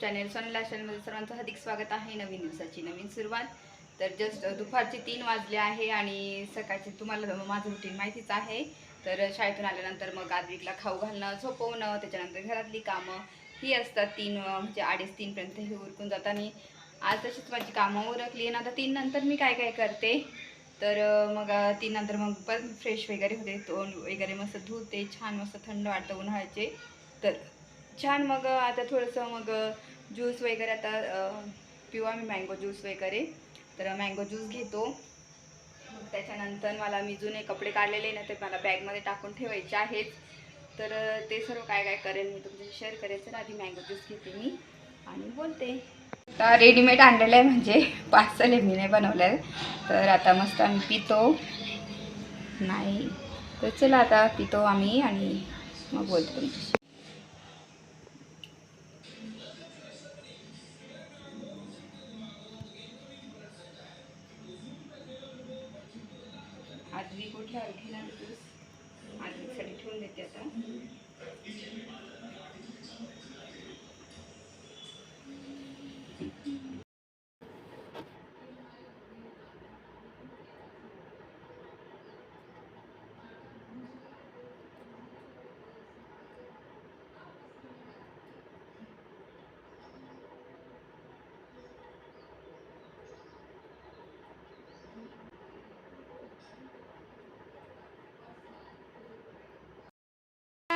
Channel सोनला चॅनलमध्ये सर्वांचं हार्दिक स्वागत आहे नवीन दिवसाची नवीन सुरुवात. तर जस्ट दुपारचे तीन वाजले आहे आणि सकाळचे तुम्हाला माझं रुटीन माहितीच आहे. तर शाळेतून आल्यानंतर मग आद्विकला खाऊ घालणं झोपवणं त्याच्यानंतर घरातली कामं ही असतात तीन म्हणजे अडीच तीनपर्यंत हे उरकून जातात. आणि आज तशीच माझी कामं उरकली आणि आता तीन नंतर मी काय काय करते? तर मग तीन नंतर मग पण फ्रेश वगैरे होते तोंड वगैरे मस्त धुते छान मस्त थंड वाटतं उन्हाळ्याचे. तर छान मग आता थोडंसं मग ज्यूस वगैरे आता पिऊ आम्ही मँगो ज्यूस वगैरे. तर मँगो ज्यूस घेतो. मग त्याच्यानंतर मला मी जुने कपडे काढलेले ना ते मला बॅगमध्ये टाकून ठेवायचे आहेत. तर ते सर्व काय काय करेल मी तुमच्याशी शेअर करेल. तर आधी मँगो ज्यूस घेते मी आणि बोलते. आता रेडीमेड आणलेलं आहे म्हणजे पार्सल आहे मी नाही बनवलं आहे. तर आता मस्त आम्ही पितो. नाही. तर चला आता पितो आम्ही आणि मग बोलतो घेणार ज्यूस आदवीसाठी ठेवून देते आता.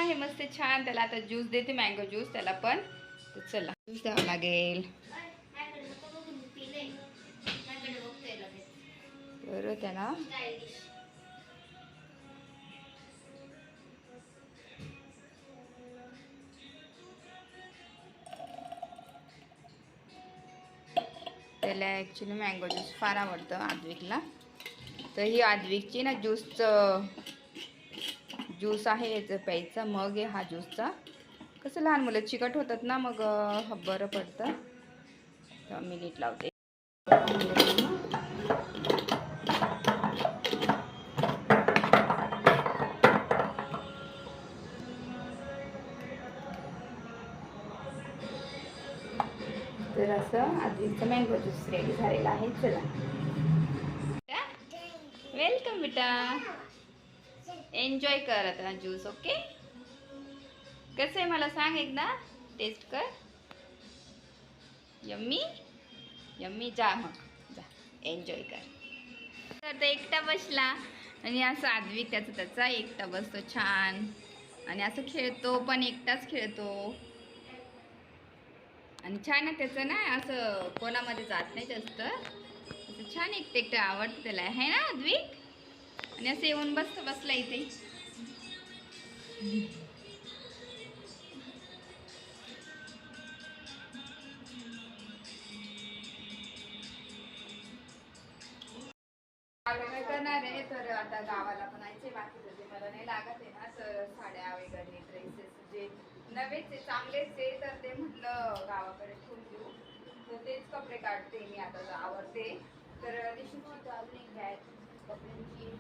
आहे मस्त छान. त्याला आता ज्यूस देते मँगो ज्यूस त्याला पण. चला ज्यूस द्यावा लागेल. बर त्याला. त्याला ॲक्च्युली मँगो ज्यूस फार आवडतं आद्विकला. तर ही आद्विकची ना ज्यूसचं ज्यूस आहे याचं प्यायचा मग आहे हा ज्यूसचा. कसं लहान मुलं चिकट होतात ना मग बरं पडतं. तर मी नीट लावते. तर असं आधीचं मँगो ज्यूस रेडी झालेला आहे. चला. वेलकम बेटा. एन्जॉय कर आता ज्यूस ओके कसं आहे मला सांग एकदा? टेस्ट कर. यम्मी यम्मी जा मग. जा. एन्जॉय कर. तर तो एकटा बसला. आणि असं आदवी त्याचा त्याचा एकटा बसतो छान. आणि असं खेळतो पण एकटाच खेळतो. आणि छान आहे त्याचं ना असं कोणामध्ये जात नाही जास्त. असं छान एकटं एकटं आवडतं त्याला. आहे ना अद्विक आणि असं येऊन बसत बसला इथे. करणार आहे तर आता गावाला पण यायचे बाकीचं जे मला नाही लागत आहे ना तर साड्या वगैरे ड्रेसेस जे नवेच आहे चांगलेच आहे तर ते म्हटलं गावाकडे ठेवून देऊ. तर तेच कपडे काढते मी आता आवडते तर निश्चित अजून एक बॅग कपड्यांची.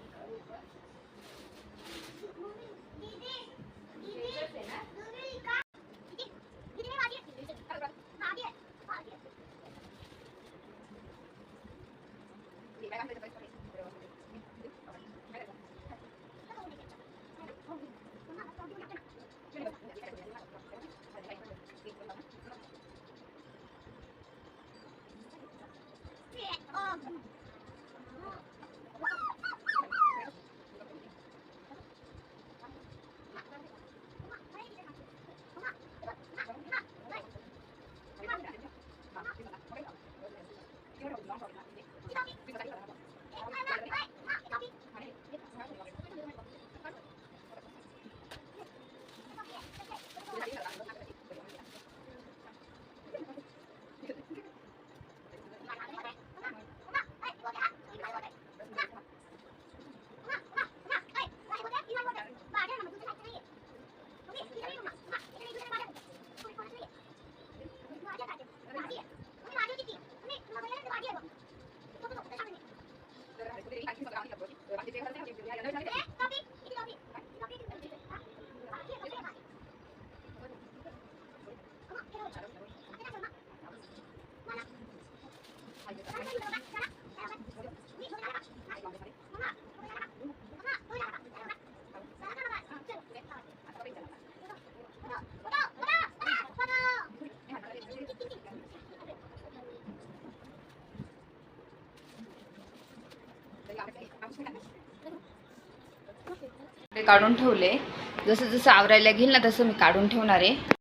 काढून ठेवले. जसं जसं आवरायला घेईल ना तसं मी काढून ठेवणार आहे.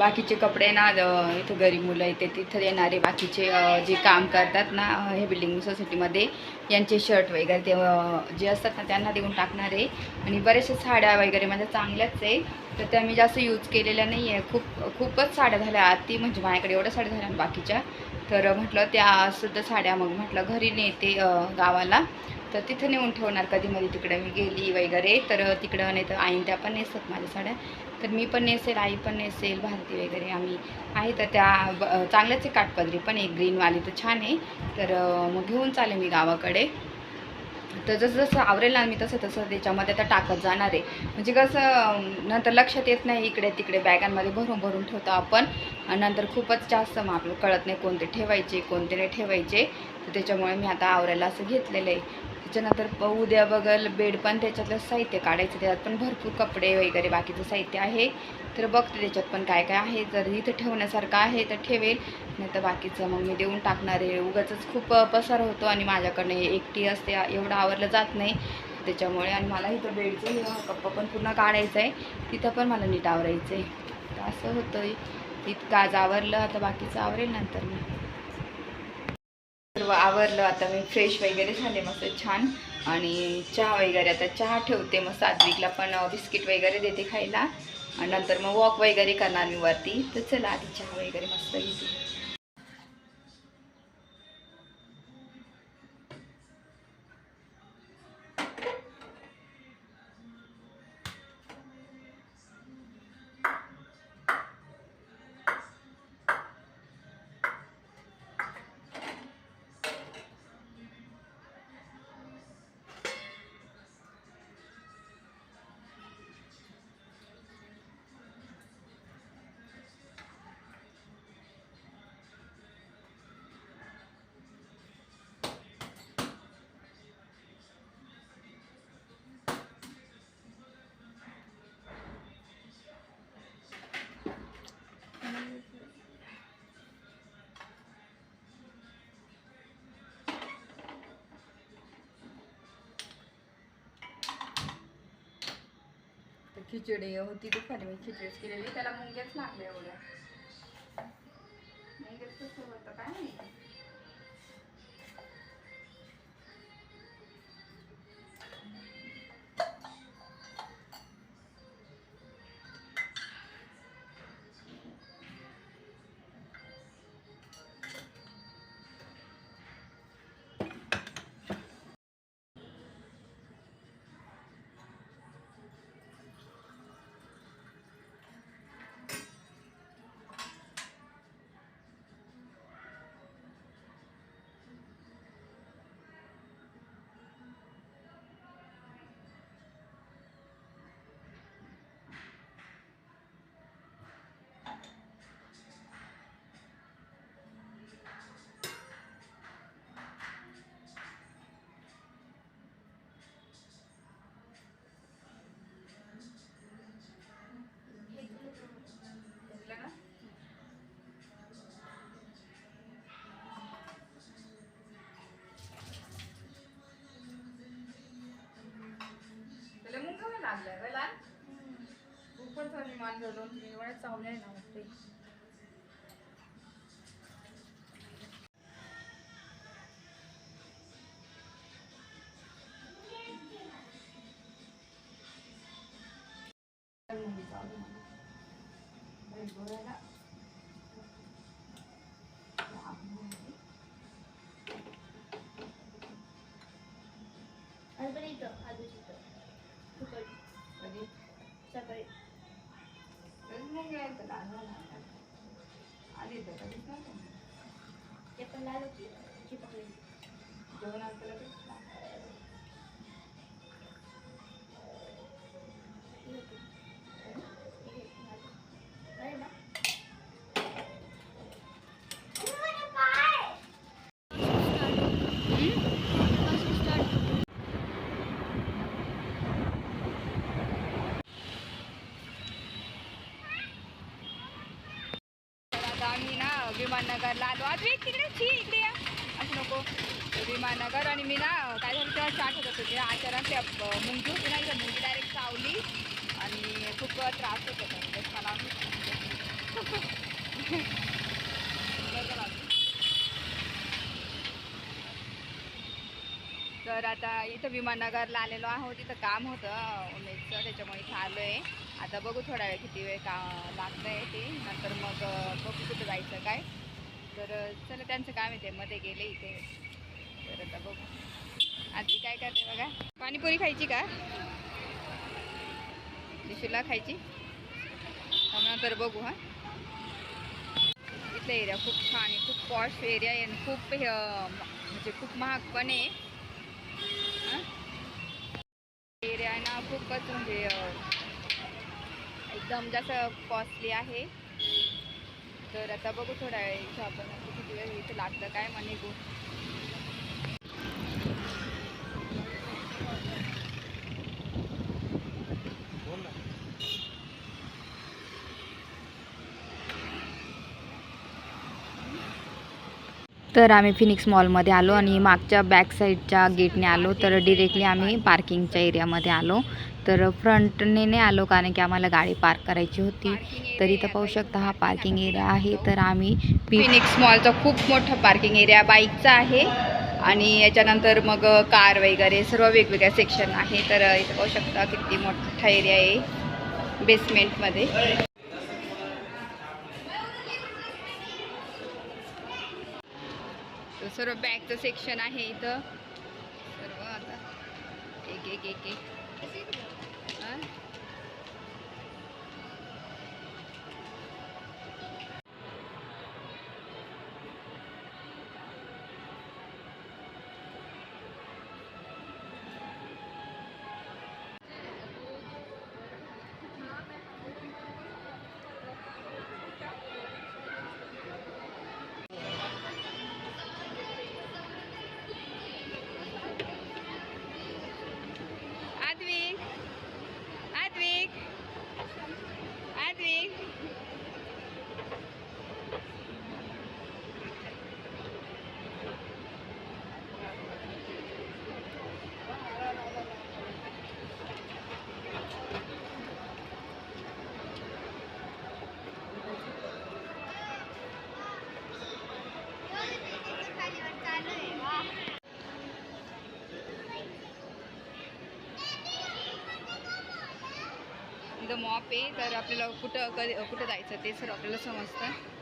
बाकीचे कपडे ना इथं गरीब मुलं येते तिथं येणारे बाकीचे जे काम करतात ना हे बिल्डिंग सोसायटीमध्ये यांचे शर्ट वगैरे ते जे असतात ना त्यांना देऊन टाकणार आहे. आणि बऱ्याचशा साड्या वगैरे माझ्या चांगल्याच आहे. तर त्या मी जास्त यूज केलेल्या नाही आहे खूप खूपच साड्या झाल्या. आती म्हणजे माझ्याकडे एवढ्या साड्या झाल्या ना बाकीच्या. तर म्हटलं त्या सुद्धा साड्या मग म्हटलं घरी नेते गावाला. तर तिथं नेऊन ठेवणार कधी? म्हणजे मध्ये तिकडे मी गेली वगैरे तर तिकडं नाही तर आईन त्या पण नेसतात माझ्या साड्या. तर मी पण नेसेल आई पण नेसेल भारती वगैरे आम्ही आहे. तर त्या ब- चांगल्याच आहे काठपदरी पण एक ग्रीनवाली तर छान आहे. तर मग घेऊन चालेल मी गावाकडे. तर जसं जसं आवरेल ना मी तसं तसं त्याच्यामध्ये आता टाकत जाणार आहे. म्हणजे कसं नंतर लक्षात येत नाही इकडे तिकडे बॅगांमध्ये भरून भरून ठेवतो आपण. आणि नंतर खूपच जास्त मग आपलं कळत नाही कोणते ठेवायचे कोणते नाही ठेवायचे. तर त्याच्यामुळे मी आता आवरायला असं घेतलेलं आहे. त्याच्यानंतर प- उद्या बघल बेड पण त्याच्यातलं साहित्य काढायचं त्याच्यात पण भरपूर कपडे वगैरे बाकीचं साहित्य आहे. तर बघते त्याच्यात पण काय काय आहे. जर इथं ठेवण्यासारखं आहे तर ठेवेल. नाही तर बाकीचं मग मी देऊन टाकणार आहे. उगाचंच खूप पसार होतो आणि माझ्याकडनं एकटी असते एवढं आवरलं जात नाही. त्याच्यामुळे आणि मला इथं बेडचं हे कप्पा पण पूर्ण काढायचं आहे तिथं पण मला नीट आवरायचं आहे तर असं होतं इतकं आज आवरलं आता बाकीचं आवरेल नंतर मी सर्व आवरलं. आता मी फ्रेश वगैरे झाले मस्त छान. आणि चहा वगैरे आता चहा ठेवते मग सात्विकला पण बिस्किट वगैरे देते खायला. आणि नंतर मग वॉक वगैरे करणार मी वरती. तर चला आधी चहा वगैरे मस्त घेते. तर खिचडी होती दुपारी मी खिचडीच केलेली. त्याला मुंग्याच लागल्या एवढ्या. मुंग्याच कसं होतं काय माहिती? खूपच आणि माझं दोन तीन वेळा चावले आहे ना वाटते आणि पण इथं आजूच मुंग यायचं तर कधीच नव्हतं. ते पण चिपकली जेवण असतं आम्ही ना विमाननगरला आलो. आज तिकडे छी इकडे या. असं नको. विमाननगर आणि मी ना काय झालं तेव्हा चाट होत होते. अचानक त्या मुंगी होती ना इथं मुंगी डायरेक्ट चावली आणि खूप त्रास होत होता. म्हणजे मला बरं झालं. तर आता इथं विमाननगरला आलेलो आहोत. तिथं काम होतं. उमेदचं त्याच्यामुळे इथं आलो आहे आता बघू थोडा वेळ किती वेळ का लागतं आहे ते. नंतर मग बघू कुठं जायचं काय. तर चला त्यांचं काम आहे मध्ये गेले इथे. तर आता बघू. आधी काय करते बघा. पाणीपुरी खायची का? दिशूला खायची? मग नंतर बघू हां. इथला एरिया खूप छान आहे. खूप पॉश एरिया आहे आणि खूप हे, म्हणजे खूप महाग पण आहे. खूपच म्हणजे एकदम जास्त कॉस्टली आहे. तर आता बघू थोडा वेळ इथं आपण किती वेळ इथं लागतं काय म्हणे गो. तर आम्ही फिनिक्स मॉलमध्ये आलो आणि मागच्या बॅक साईडच्या गेटने आलो. तर डिरेक्टली आम्ही पार्किंगच्या एरियामध्ये आलो. तर फ्रंटने नाही आलो कारण की आम्हाला गाडी पार्क करायची होती. तर इथं पाहू शकता हा पार्किंग एरिया आहे. तर आम्ही फिनिक्स मॉलचा खूप मोठा पार्किंग एरिया बाईकचा आहे. आणि याच्यानंतर मग कार वगैरे सर्व वेगवेगळ्या सेक्शन आहे. तर इथं पाहू शकता किती मोठा एरिया आहे बेसमेंटमध्ये सर्व बॅगचं सेक्शन आहे इथं. सर्व आता. एक एक एक एक. द मॉप आहे तर आपल्याला कुठं कधी कुठं जायचं ते सर आपल्याला समजतं.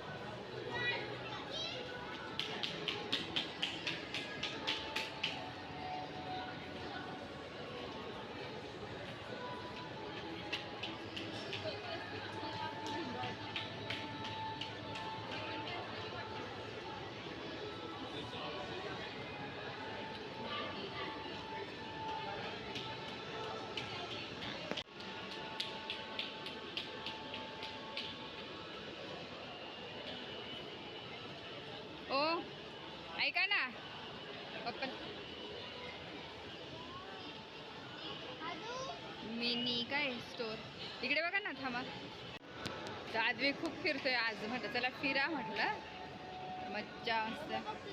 ना थांबा. तर खूप फिरतोय आज म्हटलं चला फिरा म्हटलं. मज्जा मस्त.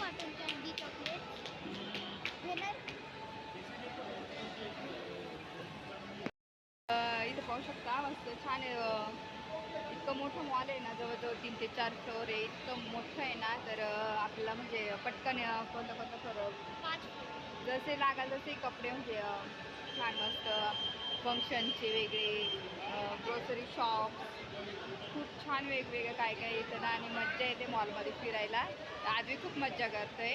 कॉटन कॅन्डी चॉकलेट अं, इथं पाहू शकता मस्त छान आहे इतकं मोठं मॉल आहे ना जवळजवळ तीन ते चार फ्लोअर आहे. इतकं मोठं आहे ना तर आपल्याला म्हणजे पटकन कोणतं कोणतं फ्लोअर जसे लागाल तसे कपडे म्हणजे छान मस्त फंक्शनचे वेगळे ग्रोसरी शॉप खूप छान वेगवेगळं काय काय येतं ना आणि मज्जा येते मॉलमध्ये फिरायला. तर आजही खूप मज्जा करतोय.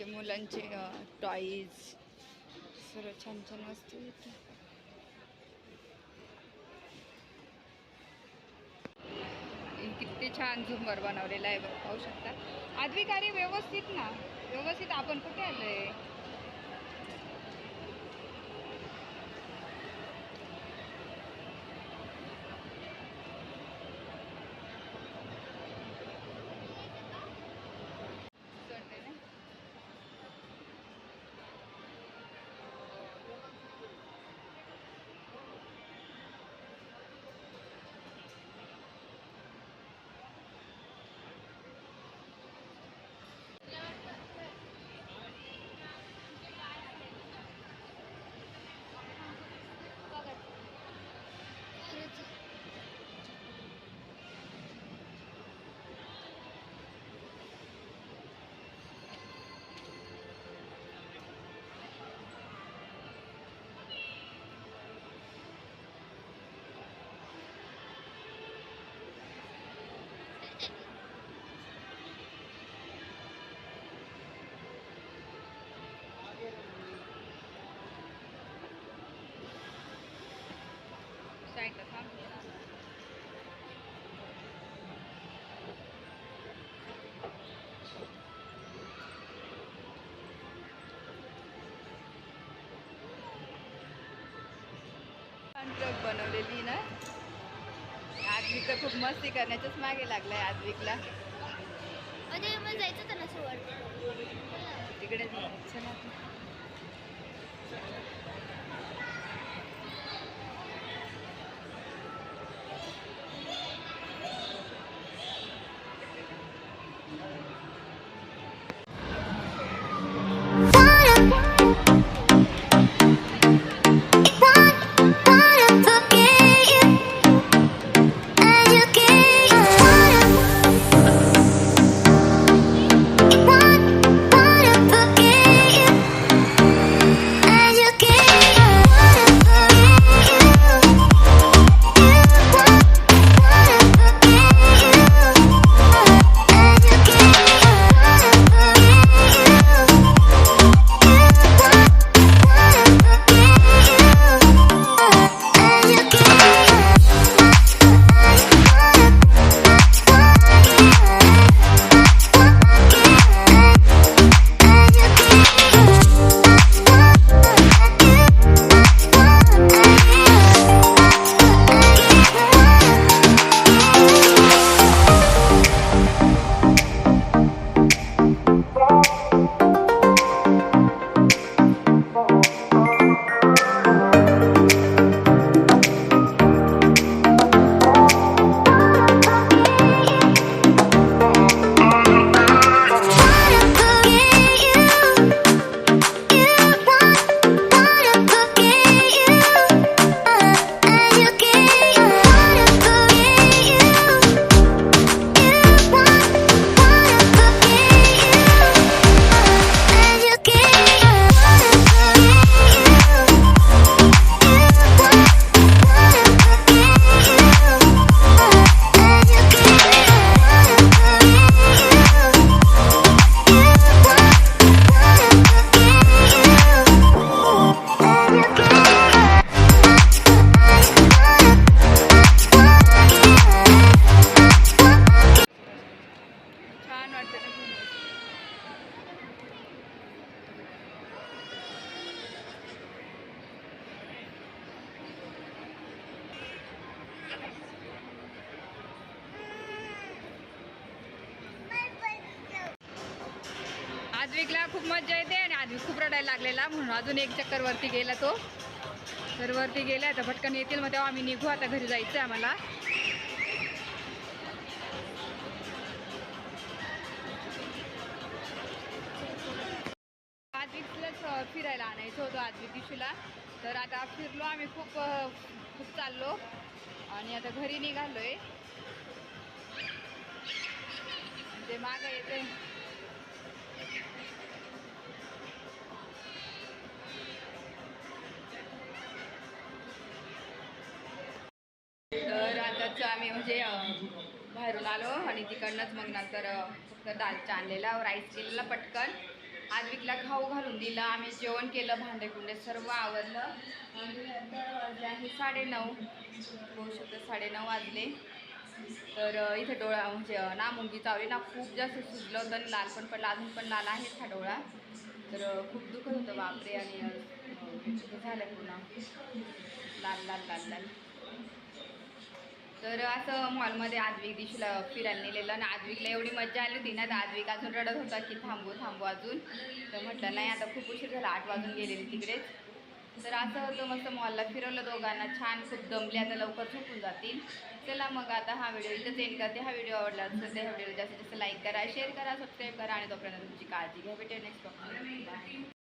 छोटे मुलांचे टॉईज सर्व छान छान वस्तू येते किती छान झुंबर बनवलेला आहे पाहू शकता. आदवी व्यवस्थित ना. व्यवस्थित आपण कुठे आलोय? आहे ट्रक बनवलेली ना. आद्विक तर खूप मस्ती करण्याच्याच मागे लागलाय मला जायचं तिकडे अजून एक चक्कर वरती गेला तो. तर वरती गेला आता पटकन येतील मग तेव्हा आम्ही निघू. आता घरी जायचं आहे आम्हाला आद्विकलाच फिरायला आणायचं होतं आजवी दिशूला. तर आता फिरलो आम्ही खूप खूप चाललो. आणि आता घरी निघालोय. ते मागं येते आणि तिकडनंच मग नंतर फक्त दालचा आणलेला राईस केलेला पटकन. आद्विकला खाऊ घालून दिला आम्ही जेवण केलं भांडे कुंडे सर्व आवरलं. आणि नंतर वाजले आहे साडेनऊ होऊ शकतं साडेनऊ वाजले. तर इथे डोळा म्हणजे ना मुंगी चावली ना खूप जास्त सुजलं होतं आणि लाल पण पडला अजून पण लाल आहेच हा डोळा. तर खूप दुखत होतं बापरे आणि झालं पुन्हा लाल लाल लाल लाल. तर असं मॉलमध्ये आद्विक दिशीला फिरायला नेलेलं आणि आजवीकला एवढी मजा आली होती ना तर आद्विक अजून रडत होता की थांबू थांबू अजून. तर म्हटलं नाही आता खूप उशीर झाला आठ वाजून गेलेली तिकडेच. तर असं होतं मस्त मॉलला फिरवलं दोघांना छान खूप दमले आता लवकर झोपून जातील. चला मग आता हा व्हिडिओ इथंच एंड करते. हा व्हिडिओ आवडला असेल तर ह्या व्हिडिओला जास्तीत जास्त लाईक करा शेअर करा सबस्क्राईब करा आणि तोपर्यंत तुमची काळजी घ्या. भेटेल नेक्स्ट